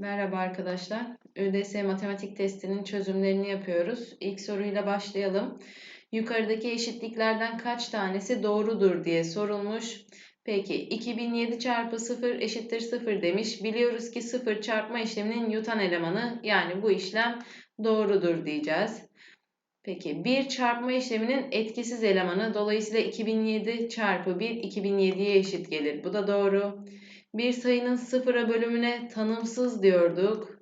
Merhaba arkadaşlar. ÖDS matematik testinin çözümlerini yapıyoruz. İlk soruyla başlayalım. Yukarıdaki eşitliklerden kaç tanesi doğrudur diye sorulmuş. Peki 2007 çarpı 0 eşittir 0 demiş. Biliyoruz ki 0 çarpma işleminin yutan elemanı yani bu işlem doğrudur diyeceğiz. Peki 1 çarpma işleminin etkisiz elemanı dolayısıyla 2007 çarpı 1 2007'ye eşit gelir. Bu da doğru. Bir sayının sıfıra bölümüne tanımsız diyorduk.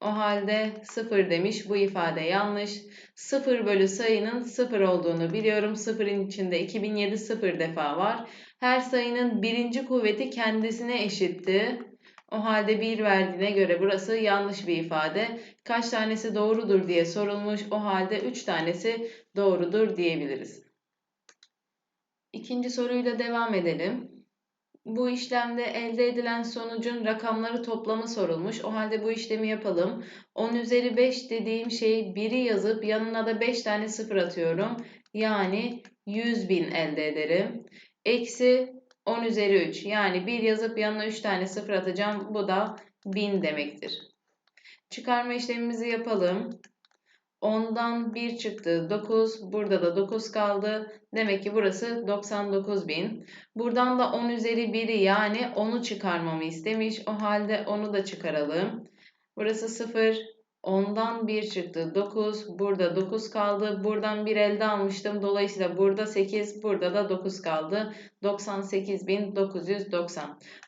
O halde sıfır demiş. Bu ifade yanlış. Sıfır bölü sayının sıfır olduğunu biliyorum. Sıfırın içinde 2007 sıfır defa var. Her sayının birinci kuvveti kendisine eşitti. O halde 1 verdiğine göre burası yanlış bir ifade. Kaç tanesi doğrudur diye sorulmuş. O halde 3 tanesi doğrudur diyebiliriz. İkinci soruyla devam edelim. Bu işlemde elde edilen sonucun rakamları toplamı sorulmuş. O halde bu işlemi yapalım. 10 üzeri 5 dediğim şey 1'i yazıp yanına da 5 tane sıfır atıyorum. Yani 100 bin elde ederim. Eksi 10 üzeri 3 yani 1 yazıp yanına 3 tane sıfır atacağım. Bu da 1000 demektir. Çıkarma işlemimizi yapalım. 10'dan 1 çıktı 9. Burada da 9 kaldı. Demek ki burası 99.000. Buradan da 10 üzeri 1'i yani 10'u çıkarmamı istemiş. O halde 10'u da çıkaralım. Burası 0. 10'dan 1 çıktı 9. Burada 9 kaldı. Buradan 1 elde almıştım. Dolayısıyla burada 8. Burada da 9 kaldı. 98.990.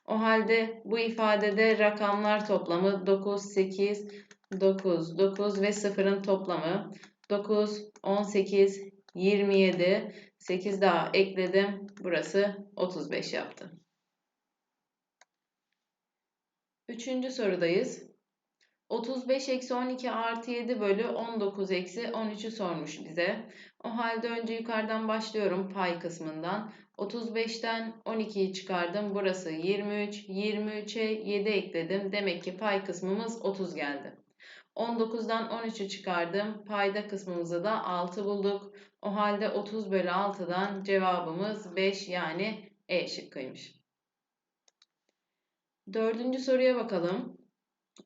O halde bu ifadede rakamlar toplamı 9, 8, 9, 9 ve 0'ın toplamı 9, 18, 27, 8 daha ekledim. Burası 35 yaptı. Üçüncü sorudayız. 35 eksi 12 artı 7 bölü 19 eksi 13'ü sormuş bize. O halde önce yukarıdan başlıyorum pay kısmından. 35'ten 12'yi çıkardım. Burası 23. 23'e 7 ekledim. Demek ki pay kısmımız 30 geldi. 19'dan 13'ü çıkardım. Payda kısmımızı da 6 bulduk. O halde 30 bölü 6'dan cevabımız 5 yani E şıkkıymış. Dördüncü soruya bakalım.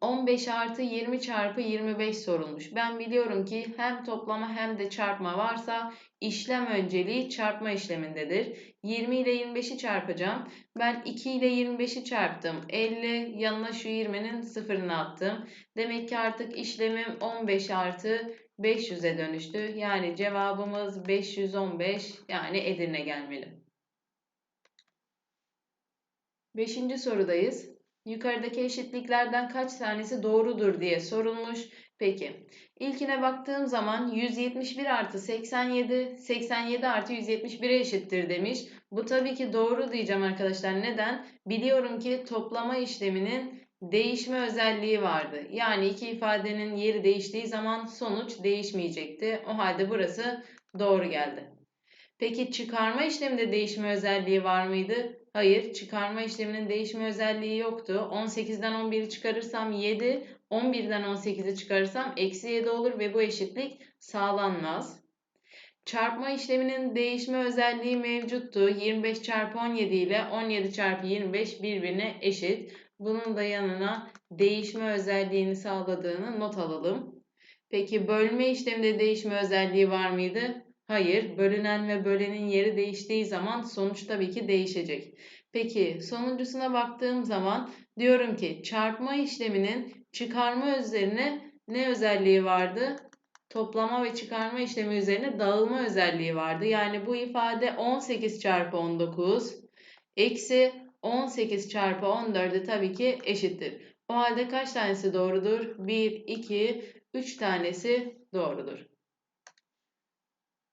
15 artı 20 çarpı 25 sorulmuş. Ben biliyorum ki hem toplama hem de çarpma varsa işlem önceliği çarpma işlemindedir. 20 ile 25'i çarpacağım. Ben 2 ile 25'i çarptım. 50 yanına şu 20'nin sıfırını attım. Demek ki artık işlemim 15 artı 500'e dönüştü. Yani cevabımız 515 yani Edirne gelmeli. Beşinci sorudayız. Yukarıdaki eşitliklerden kaç tanesi doğrudur diye sorulmuş. Peki ilkine baktığım zaman 171 artı 87 87 artı 171'e eşittir demiş. Bu tabii ki doğru diyeceğim arkadaşlar. Neden? Biliyorum ki toplama işleminin değişme özelliği vardı. Yani iki ifadenin yeri değiştiği zaman sonuç değişmeyecekti. O halde burası doğru geldi. Peki çıkarma işleminde değişme özelliği var mıydı? Hayır, çıkarma işleminin değişme özelliği yoktu. 18'den 11'i çıkarırsam 7, 11'den 18'i çıkarırsam eksi 7 olur ve bu eşitlik sağlanmaz. Çarpma işleminin değişme özelliği mevcuttu. 25 çarpı 17 ile 17 çarpı 25 birbirine eşit. Bunun da yanına değişme özelliğini sağladığını not alalım. Peki bölme işleminde değişme özelliği var mıydı? Hayır, bölünen ve bölenin yeri değiştiği zaman sonuç tabii ki değişecek. Peki sonuncusuna baktığım zaman diyorum ki çarpma işleminin çıkarma üzerine ne özelliği vardı? Toplama ve çıkarma işlemi üzerine dağılma özelliği vardı. Yani bu ifade 18 çarpı 19 eksi 18 çarpı 14'e tabii ki eşittir. O halde kaç tanesi doğrudur? 1, 2, 3 tanesi doğrudur.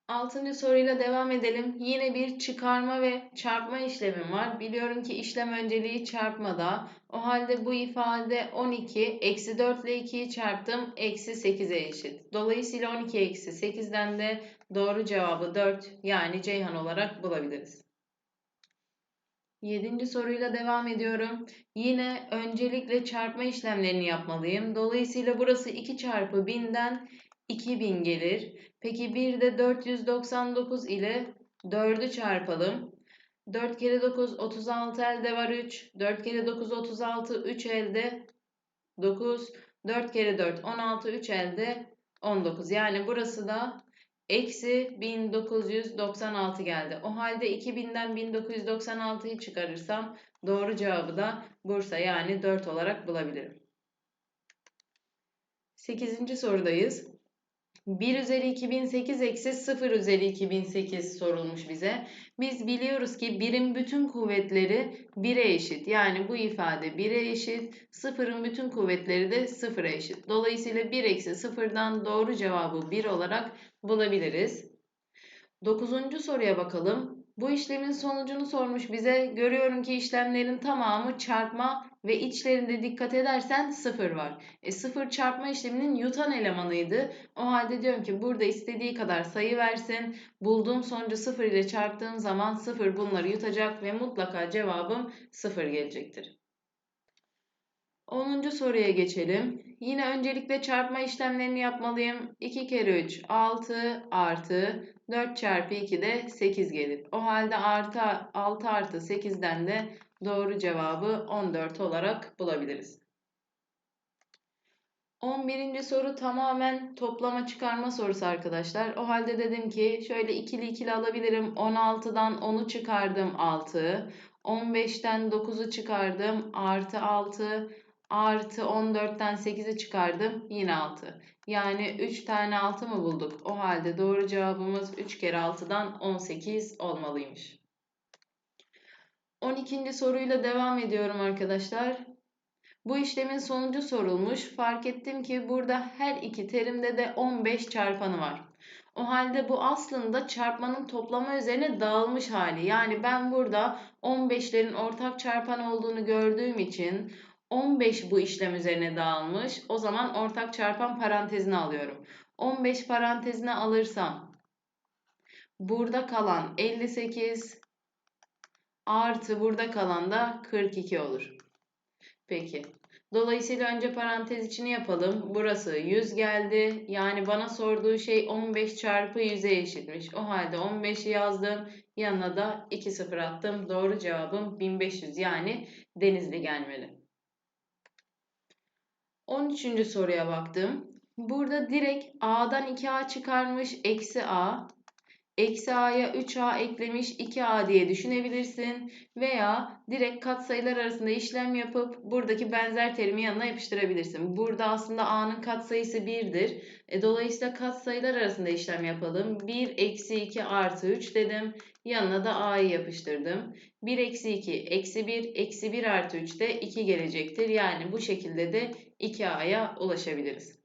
Altıncı soruyla devam edelim. Yine bir çıkarma ve çarpma işlemim var. Biliyorum ki işlem önceliği çarpmada. O halde bu ifade 12. Eksi 4 ile 2'yi çarptım. Eksi 8'e eşit. Dolayısıyla 12 eksi 8'den de doğru cevabı 4 yani Ceyhan olarak bulabiliriz. Yedinci soruyla devam ediyorum. Yine öncelikle çarpma işlemlerini yapmalıyım. Dolayısıyla burası 2 çarpı 1000'den 2000 gelir. Peki bir de 499 ile 4'ü çarpalım. 4 kere 9 36 elde var 3. 4 kere 9 36 3 elde 9. 4 kere 4 16. 3 elde 19. Yani burası da eksi 1996 geldi. O halde 2000'den 1996'yı çıkarırsam doğru cevabı da Bursa yani 4 olarak bulabilirim. 8. sorudayız. 1 üzeri 2008 eksi 0 üzeri 2008 sorulmuş bize. Biz biliyoruz ki birin bütün kuvvetleri 1'e eşit. Yani bu ifade 1'e eşit. 0'ın bütün kuvvetleri de 0'a eşit. Dolayısıyla 1 eksi 0'dan doğru cevabı 1 olarak bulabiliriz. 9. soruya bakalım. Bu işlemin sonucunu sormuş bize. Görüyorum ki işlemlerin tamamı çarpma ve içlerinde dikkat edersen sıfır var. E, sıfır çarpma işleminin yutan elemanıydı. O halde diyorum ki burada istediği kadar sayı versin. Bulduğum sonucu sıfır ile çarptığım zaman sıfır bunları yutacak ve mutlaka cevabım sıfır gelecektir. 10. soruya geçelim. Yine öncelikle çarpma işlemlerini yapmalıyım. 2 kere 3 6 artı 4 çarpı 2 de 8 gelir. O halde artı 6 artı 8'den de doğru cevabı 14 olarak bulabiliriz. 11. soru tamamen toplama çıkarma sorusu arkadaşlar. O halde dedim ki şöyle ikili ikili alabilirim. 16'dan 10'u çıkardım 6. 15'ten 9'u çıkardım artı 6 artı 14'ten 8'i çıkardım yine 6. Yani 3 tane 6 mı bulduk? O halde doğru cevabımız 3 kere 6'dan 18 olmalıymış. 12. soruyla devam ediyorum arkadaşlar. Bu işlemin sonucu sorulmuş. Fark ettim ki burada her iki terimde de 15 çarpanı var. O halde bu aslında çarpmanın toplama üzerine dağılmış hali. Yani ben burada 15'lerin ortak çarpan olduğunu gördüğüm için 15 bu işlem üzerine dağılmış. O zaman ortak çarpan parantezine alıyorum. 15 parantezine alırsam burada kalan 58 artı burada kalan da 42 olur. Peki. Dolayısıyla önce parantez içini yapalım. Burası 100 geldi. Yani bana sorduğu şey 15 çarpı 100'e eşitmiş. O halde 15'i yazdım. Yanına da 2 sıfır attım. Doğru cevabım 1500 yani Denizli gelmeli. 13. soruya baktım. Burada direkt A'dan 2A çıkarmış eksi A. Eksi A'ya 3A eklemiş 2A diye düşünebilirsin. Veya direkt katsayılar arasında işlem yapıp buradaki benzer terimi yanına yapıştırabilirsin. Burada aslında A'nın katsayısı 1'dir. E, dolayısıyla katsayılar arasında işlem yapalım. 1 eksi 2 artı 3 dedim. Yanına da A'yı yapıştırdım. 1 eksi 2 eksi 1 eksi 1 artı 3 de 2 gelecektir. Yani bu şekilde de 2A'ya ulaşabiliriz.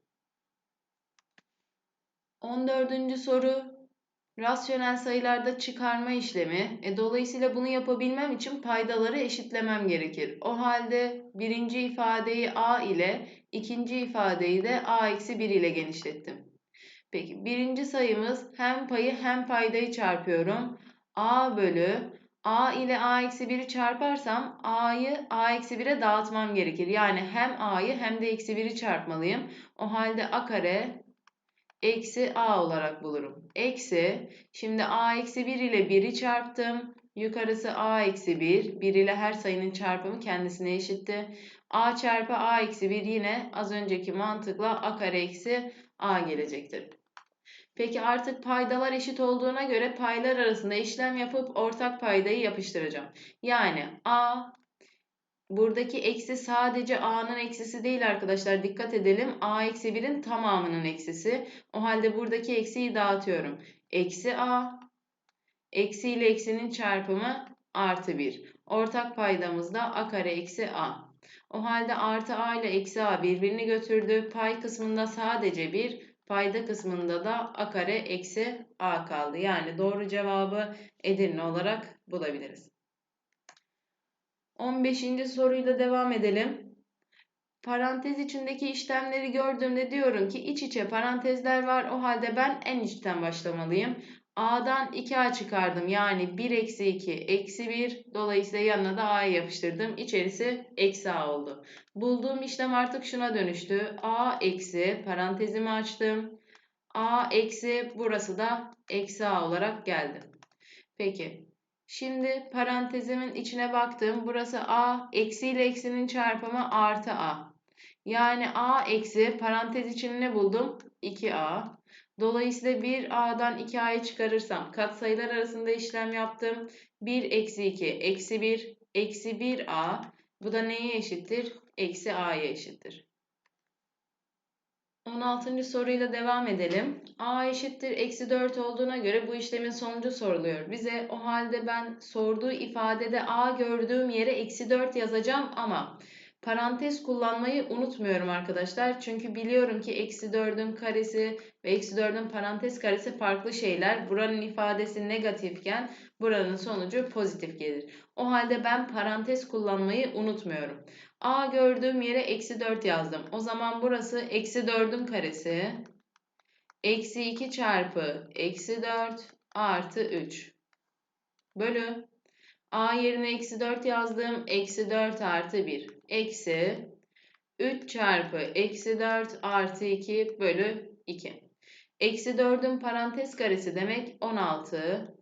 14. soru rasyonel sayılarda çıkarma işlemi. E, dolayısıyla bunu yapabilmem için paydaları eşitlemem gerekir. O halde birinci ifadeyi A ile ikinci ifadeyi de A eksi 1 ile genişlettim. Peki birinci sayımız hem payı hem paydayı çarpıyorum. A bölü A ile A eksi 1'i çarparsam A'yı A eksi 1'e dağıtmam gerekir. Yani hem A'yı hem de eksi 1'i çarpmalıyım. O halde A kare eksi A olarak bulurum. Eksi, şimdi A eksi 1 ile 1'i çarptım. Yukarısı A eksi 1. 1 ile her sayının çarpımı kendisine eşitti. A çarpı A eksi 1 yine az önceki mantıkla A kare eksi A gelecektir. Peki artık paydalar eşit olduğuna göre paylar arasında işlem yapıp ortak paydayı yapıştıracağım. Yani A buradaki eksi sadece A'nın eksisi değil arkadaşlar. Dikkat edelim. A eksi 1'in tamamının eksisi. O halde buradaki eksiyi dağıtıyorum. Eksi A eksi ile eksinin çarpımı artı 1. Ortak paydamız da A kare eksi A. O halde artı A ile eksi A birbirini götürdü. Pay kısmında sadece 1, Payda kısmında da a kare eksi a kaldı. Yani doğru cevabı Edirne olarak bulabiliriz. 15. soruyla devam edelim. Parantez içindeki işlemleri gördüğümde diyorum ki iç içe parantezler var. O halde ben en içten başlamalıyım. A'dan 2A çıkardım. Yani 1 eksi 2 eksi 1. Dolayısıyla yanına da A'yı yapıştırdım. İçerisi eksi A oldu. Bulduğum işlem artık şuna dönüştü. A eksi parantezimi açtım. A eksi burası da eksi A olarak geldi. Peki. Şimdi parantezimin içine baktım. Burası A eksi ile eksinin çarpımı artı A. Yani a eksi parantez içinde ne buldum? 2a. Dolayısıyla 1a'dan 2a'yı çıkarırsam katsayılar arasında işlem yaptım. 1 eksi 2 eksi 1 eksi 1a. Bu da neye eşittir? Eksi a'ya eşittir. 16. soruyla devam edelim. a eşittir eksi 4 olduğuna göre bu işlemin sonucu soruluyor. Bize o halde ben sorduğu ifadede a gördüğüm yere eksi 4 yazacağım ama parantez kullanmayı unutmuyorum arkadaşlar. Çünkü biliyorum ki eksi 4'ün karesi ve eksi 4'ün parantez karesi farklı şeyler. Buranın ifadesi negatifken buranın sonucu pozitif gelir. O halde ben parantez kullanmayı unutmuyorum. A gördüğüm yere eksi 4 yazdım. O zaman burası eksi 4'ün karesi. Eksi 2 çarpı eksi 4 artı 3. Bölü. A yerine eksi 4 yazdım. Eksi 4 artı 1. Eksi 3 çarpı eksi 4 artı 2 bölü 2. Eksi 4'ün parantez karesi demek 16.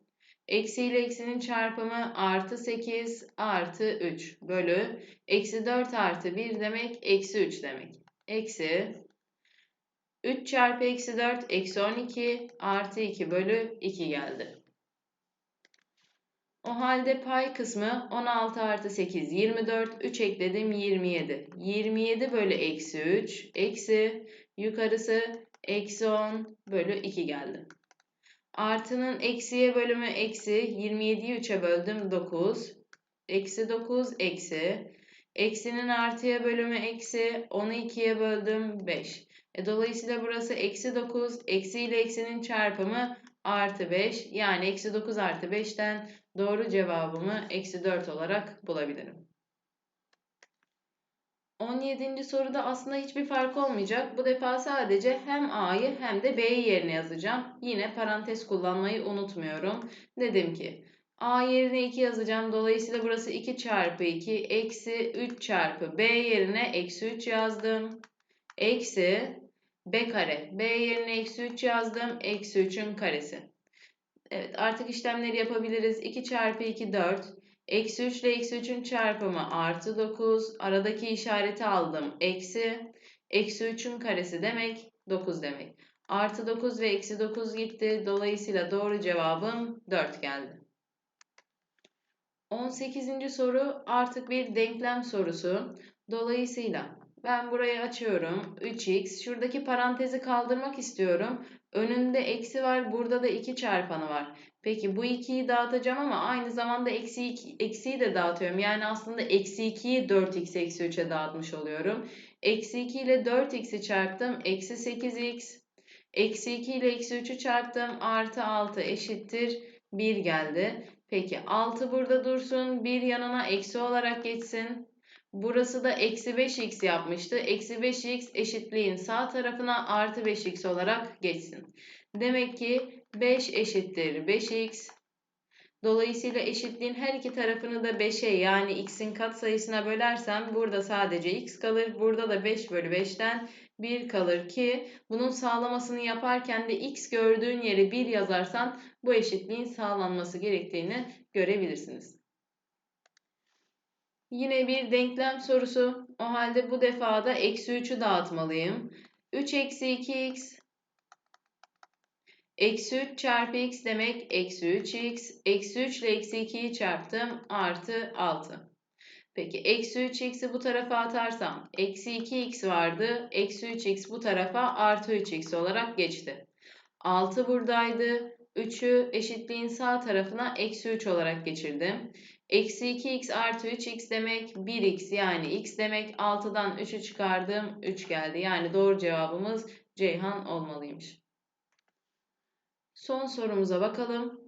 Eksi ile eksinin çarpımı artı 8 artı 3 bölü eksi 4 artı 1 demek eksi 3 demek. Eksi 3 çarpı eksi 4 eksi 12 artı 2 bölü 2 geldi. O halde pay kısmı 16 artı 8 24 3 ekledim 27. 27 bölü eksi 3 eksi yukarısı eksi 10 bölü 2 geldi. Artının eksiye bölümü eksi. 27'yi 3'e böldüm 9. Eksi 9 eksi. Eksinin artıya bölümü eksi. 10'u 2'ye böldüm 5. E, dolayısıyla burası eksi 9. Eksi ile eksinin çarpımı artı 5. Yani eksi 9 artı 5'ten doğru cevabımı eksi 4 olarak bulabilirim. 17. soruda aslında hiçbir fark olmayacak. Bu defa sadece hem A'yı hem de B'yi yerine yazacağım. Yine parantez kullanmayı unutmuyorum. Dedim ki A yerine 2 yazacağım. Dolayısıyla burası 2 çarpı 2 eksi 3 çarpı B yerine eksi 3 yazdım. Eksi B kare. B yerine eksi 3 yazdım. Eksi 3'ün karesi. Evet artık işlemleri yapabiliriz. 2 çarpı 2 4. Eksi 3 ile eksi 3'ün çarpımı artı 9. Aradaki işareti aldım. Eksi. Eksi 3'ün karesi demek 9 demek. Artı 9 ve eksi 9 gitti. Dolayısıyla doğru cevabım 4 geldi. 18. soru artık bir denklem sorusu. Dolayısıyla ben burayı açıyorum. 3x. Şuradaki parantezi kaldırmak istiyorum. Önünde eksi var. Burada da 2 çarpanı var. Peki bu 2'yi dağıtacağım ama aynı zamanda eksi 2, eksiyi de dağıtıyorum. Yani aslında eksi 2'yi 4x eksi 3'e dağıtmış oluyorum. Eksi 2 ile 4x'i çarptım. Eksi 8x. Eksi 2 ile eksi 3'ü çarptım. Artı 6 eşittir 1 geldi. Peki 6 burada dursun. 1 yanına eksi olarak geçsin. Burası da eksi 5x yapmıştı. Eksi 5x eşitliğin sağ tarafına artı 5x olarak geçsin. Demek ki 5 eşittir 5x. Dolayısıyla eşitliğin her iki tarafını da 5'e yani x'in katsayısına bölersem burada sadece x kalır. Burada da 5 bölü 5'ten 1 kalır ki bunun sağlamasını yaparken de x gördüğün yere 1 yazarsan bu eşitliğin sağlanması gerektiğini görebilirsiniz. Yine bir denklem sorusu. O halde bu defa da eksi 3'ü dağıtmalıyım. 3 eksi 2x Eksi 3 çarpı x demek eksi 3x. Eksi 3 ile eksi 2'yi çarptım. Artı 6. Peki eksi 3x'i bu tarafa atarsam eksi 2x vardı. Eksi 3x bu tarafa artı 3x olarak geçti. 6 buradaydı. 3'ü eşitliğin sağ tarafına eksi 3 olarak geçirdim. Eksi 2x artı 3x demek 1x yani x demek 6'dan 3'ü çıkardım 3 geldi. Yani doğru cevabımız Ceyhan olmalıymış. Son sorumuza bakalım.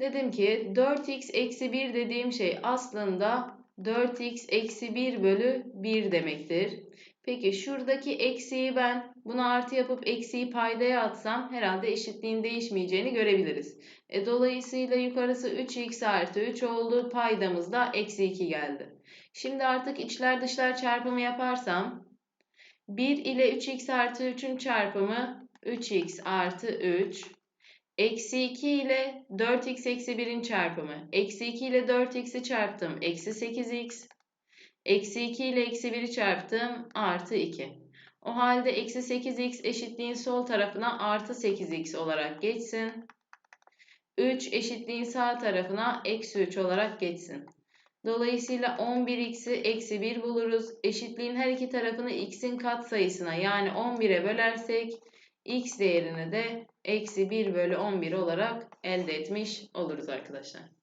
Dedim ki 4x eksi 1 dediğim şey aslında 4x eksi 1 bölü 1 demektir. Peki şuradaki eksiği ben bunu artı yapıp eksiği paydaya atsam herhalde eşitliğin değişmeyeceğini görebiliriz. E, dolayısıyla yukarısı 3x artı 3 oldu. Paydamız da eksi 2 geldi. Şimdi artık içler dışlar çarpımı yaparsam 1 ile 3x artı 3'ün çarpımı 3x artı 3 Eksi 2 ile 4x eksi 1'in çarpımı. Eksi 2 ile 4x'i çarptım. Eksi 8x. Eksi 2 ile eksi 1'i çarptım. Artı 2. O halde eksi 8x eşitliğin sol tarafına artı 8x olarak geçsin. 3 eşitliğin sağ tarafına eksi 3 olarak geçsin. Dolayısıyla 11x'i eksi 1 buluruz. Eşitliğin her iki tarafını x'in katsayısına yani 11'e bölersek x değerini de eksi 1 bölü 11 olarak elde etmiş oluruz arkadaşlar.